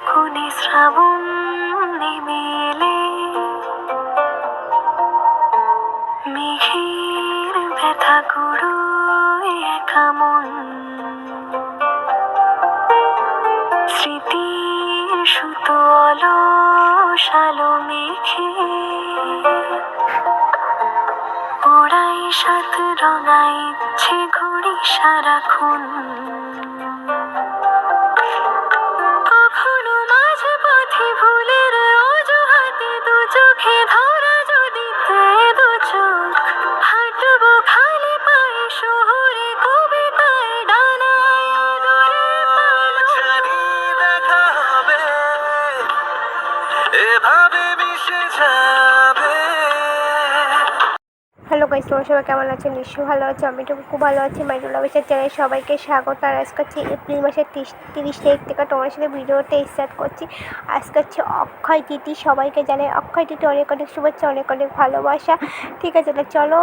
কোনে শ্রাবণ নেমে এলে ব্যথা স্মৃতির সুতো অলসালো মেঘে ওড়াই সাত রঙা ইচ্ছে ঘুড়ি সারাক্ষণ। গাইস তোমার সবাই কেমন আছেন নিশ্চয়ই ভালো আছে, আমি তো খুব ভালো আছি। মাইদুল্লা বেশের চ্যানেলে সবাইকে স্বাগত। আর আজকে হচ্ছে এপ্রিল মাসের তিরিশ তিরিশ তারিখ থেকে তোমার সাথে ভিডিওটা স্টার্ট করছি। আজকে হচ্ছে অক্ষয় তিথি সবাইকে জানাই অক্ষয় তিথি অনেক অনেক শুভেচ্ছা, অনেক অনেক ভালোবাসা। ঠিক আছে তাহলে চলো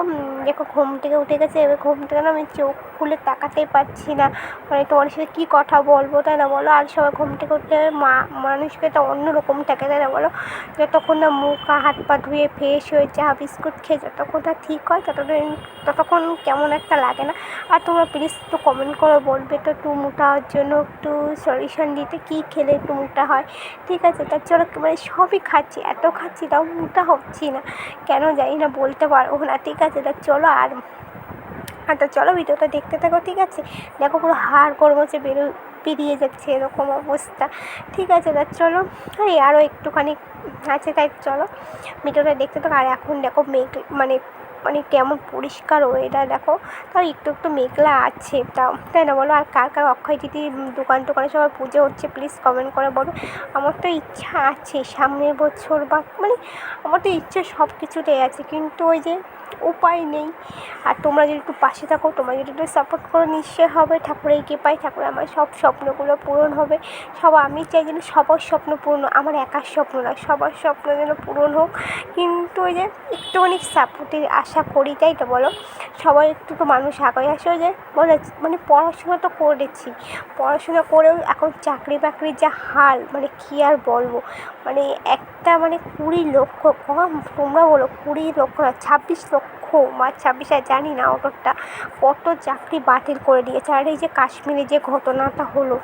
দেখো ঘুম থেকে উঠে গেছে। এবার ঘুম থেকে না আমি চোখ খুলে তাকাতেই পারছি না। মানে তোমার সাথে কী কথা বলব তাই না বলো। আর সবাই ঘুম থেকে উঠলে মা, মানুষকে তো অন্যরকম থাকে তাই না বলো। যতক্ষণ না মুখ হাত পা ধুয়ে ফ্রেশ হয়ে চা, বিস্কুট খেয়ে যতক্ষণ না ঠিক হয় ততদিন, ততক্ষণ কেমন একটা লাগে না। আর তোমরা প্লিজ একটু কমেন্ট করে বলবে তো একটু মোটা হওয়ার জন্য একটু সলিউশন দিতে, কী খেলে একটু মোটা হয়। ঠিক আছে তার চলো মানে সবই খাচ্ছি, এত খাচ্ছি, তাও মোটা হচ্ছি না। কেন জানি না বলতে পারব না, ঠিক আছে, তা চলো আর আর তো চলো ভিডিওটা দেখতে থাকো, ঠিক আছে? দেখো পুরো হাড় কর্মচে বেরো, বেরিয়ে যাচ্ছে এরকম অবস্থা। ঠিক আছে, তা চলো, এই আরও একটুখানি আছে, তাই চলো, ভিডিওটা দেখতে থাকো। আর এখন দেখো মেঘ মানে মানে কেমন পরিষ্কার ওয়েদার দেখো। তাও একটু একটু মেঘলা আছে। তাও তাই না বলো? আর কার কার অক্ষয় দিদির দোকান টোকানে সবার পুজো হচ্ছে প্লিজ কমেন্ট করে বলো। আমার তো ইচ্ছা আছে, সামনের বছর বা মানে আমার তো ইচ্ছা সব কিছুতেই আছে। কিন্তু ওই যে উপায় নেই। আর তোমরা যদি একটু পাশে থাকো, তোমরা যদি একটু সাপোর্ট করো নিশ্চয় হবে ঠাকুরের কৃপায়। ঠাকুর আমার সব স্বপ্নগুলো পূরণ হবে। সব আমি চাই যেন সবার স্বপ্ন পূরণ আমার একার স্বপ্ন না সবার স্বপ্ন যেন পূরণ হোক। কিন্তু ওই যে একটুখানি সাপোর্টের আশা করি, তাই তো বলো? সবাই একটু তো মানুষ আগে আসে যে বলে মানে পড়াশোনা তো করেছি। পড়াশোনা করেও এখন চাকরি বাকরির যা হাল মানে কী আর বলব? মানে একটা মানে কুড়ি লক্ষ, কম তোমরা বলো, কুড়ি লক্ষ না, ছাব্বিশ লক্ষ বা ছাব্বিশ আর জানি না অতটা, কত চাকরি বাতিল করে দিয়েছে। আর এই যে কাশ্মীরে যে ঘটনাটা হলো,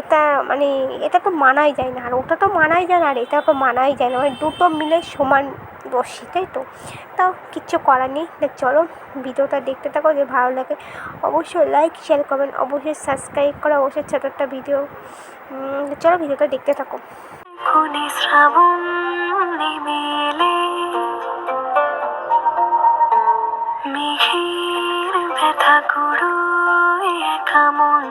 এটা মানে এটা তো মানাই যায় না। আর ওটা তো মানাই যায় না, আর এটা তো মানাই যায় না। মানে দুটো মিলে সমান দোষী তাই তো? তাও কিচ্ছু করার নেই। চলো, ভিডিওটা দেখতে থাকো যে ভালো লাগে। অবশ্যই লাইক শেয়ার করবেন অবশ্যই সাবস্ক্রাইব করো, অবশ্যই ছোটো একটা ভিডিও চলো ভিডিওটা দেখতে থাকো। শ্রাবণ মেঘের ব্যথা গুঁড়ো একা মন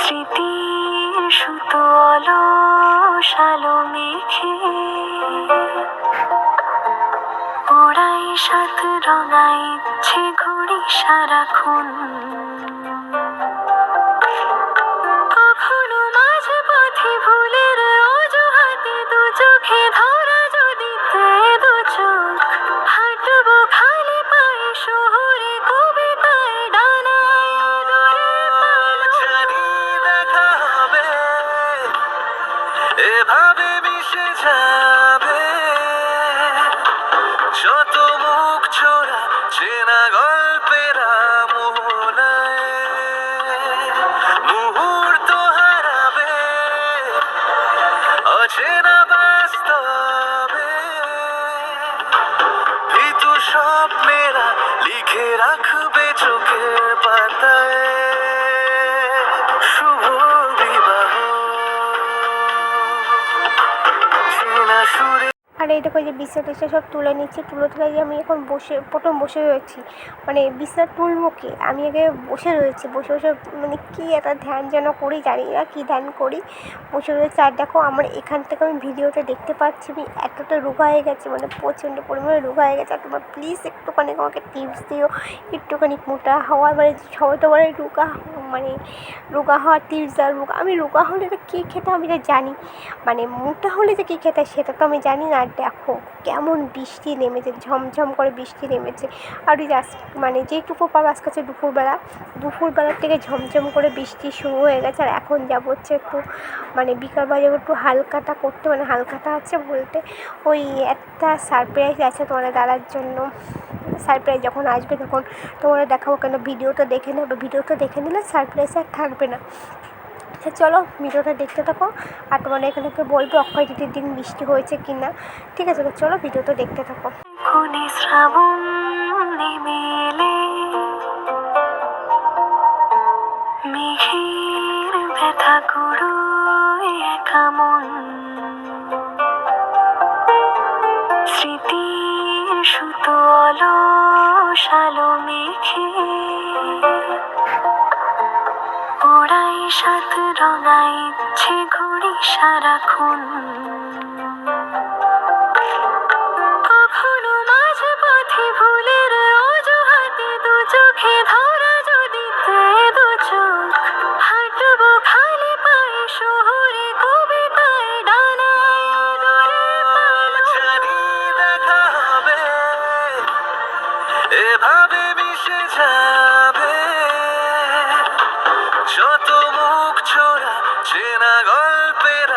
স্মৃতির সুতো অলসালো মেঘে ওড়াই সাত রঙা ইচ্ছে ঘুড়ি সারাক্ষণ। যত মুখ ছোড়া, চেনা গল্পের মুহূর্ত হারাবে, অচেনা বাস্তবে। ভীতু স্বপ্নেরা লিখে রাখবে চোখের পাতায় শুভ বিবাহ। চেনা এই দেখো যে বিছনা টিছনা সব তুলে নিচ্ছি। তুলে তুলে যে আমি এখন বসে, প্রথম বসে রয়েছি। মানে বিছনা তুলবো কি? আমি আগে বসে রয়েছি। বসে বসে মানে কী একটা ধ্যান যেন করি জানি না, কী ধ্যান করি? বসে রয়েছে। আর দেখো আমার এখান থেকে আমি ভিডিওতে দেখতে পাচ্ছি। আমি এতটা রোগা হয়ে গেছে মানে প্রচণ্ড পরিমাণে রোগা হয়ে গেছে। আর তোমরা প্লিজ একটুখানি আমাকে টিপস দিও। একটুখানি মোটা হওয়ার মানে সবাই তো বলে রোগা মানে রোগা হওয়ার টিপস দেওয়ার রোগা। আমি রোগা হলে তো কী খেতে আমি তো জানি। মানে মোটা হলে যে কী খেতে সেটা তো আমি জানি না। আর দেখো, কেমন বৃষ্টি নেমেছে, ঝমঝম করে বৃষ্টি নেমেছে। আর ওই আজ মানে যেটুকু পাবো আজকে হচ্ছে দুপুরবেলা, দুপুরবেলার থেকে ঝমঝম করে বৃষ্টি শুরু হয়ে গেছে। আর এখন যাব হচ্ছে একটু মানে বিকালবেলা যাব একটু হালকাটা করতে মানে হালকাটা আছে বলতে, ওই একটা সারপ্রাইজ আছে তোমাদের দাদার জন্য। সারপ্রাইজ যখন আসবে তখন তোমাদের দেখাবো কেন ভিডিওটা দেখে নেবে। ভিডিওটা দেখে নিলে সারপ্রাইজ আর থাকবে না। আচ্ছা চলো ভিডিওটা দেখতে থাকো। আর তোমাদের এখানে বলব অক্ষয় তৃতীয় দিন বৃষ্টি হয়েছে কি না ঠিক আছে চলো ভিডিওটা দেখতে থাকো। শ্রাবণ মেঘের ব্যথা গুঁড়ো একা স্মৃতির সুতো অলসালো মেঘে ওড়াই সাত রঙা ঘুড়ি সারাক্ষণ। চেনা গল্পের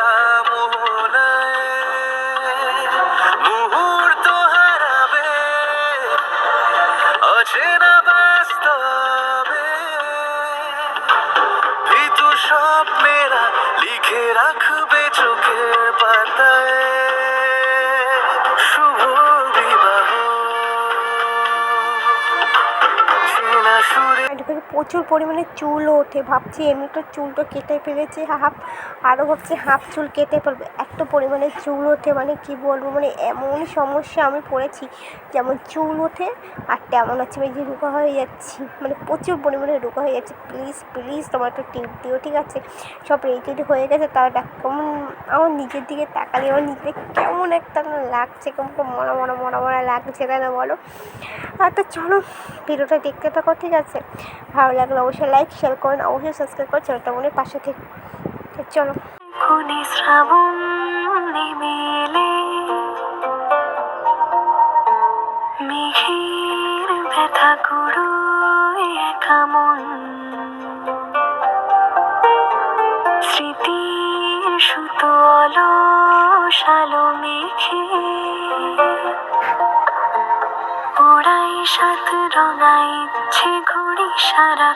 মুহূর্ত হারাবে বাস্তবে। সব মেরা লিখে রাখবে প্রচুর পরিমাণে চুলও ওঠে। ভাবছি এমনি তো চুলটা কেটে ফেলেছি, হাফ আরও ভাবছি হাফ চুল কেটে ফেলবে। এত পরিমাণে চুল ওঠে মানে কি বলব মানে এমন সমস্যা আমি পড়েছি, যেমন চুল ওঠে আর তেমন হচ্ছে আমি যে রোগা হয়ে যাচ্ছি মানে প্রচুর পরিমাণে রোগা হয়ে যাচ্ছে। প্লিজ প্লিজ তোমার একটা টিপ দিও, ঠিক আছে? সব রেডি হয়ে গেছে তাও কেমন আমার নিজের দিকে তাকালে, আমার নিজে কেমন একটা লাগছে, কেমন মরা মরা মরা মরা লাগছে তাই না বলো? আর তো চলো, ভিডিওটা দেখতে থাকো, ঠিক আছে? ভালো লাগলে অবশ্যই লাইক শেয়ার করেন অবশ্যই সাবস্ক্রাইব করে চ্যানেলটা মনে পাশে থেকে চলো। মেঘের ব্যথা অলসালো মেঘে সাত রঙা ইচ্ছে ঘুড়ি সারা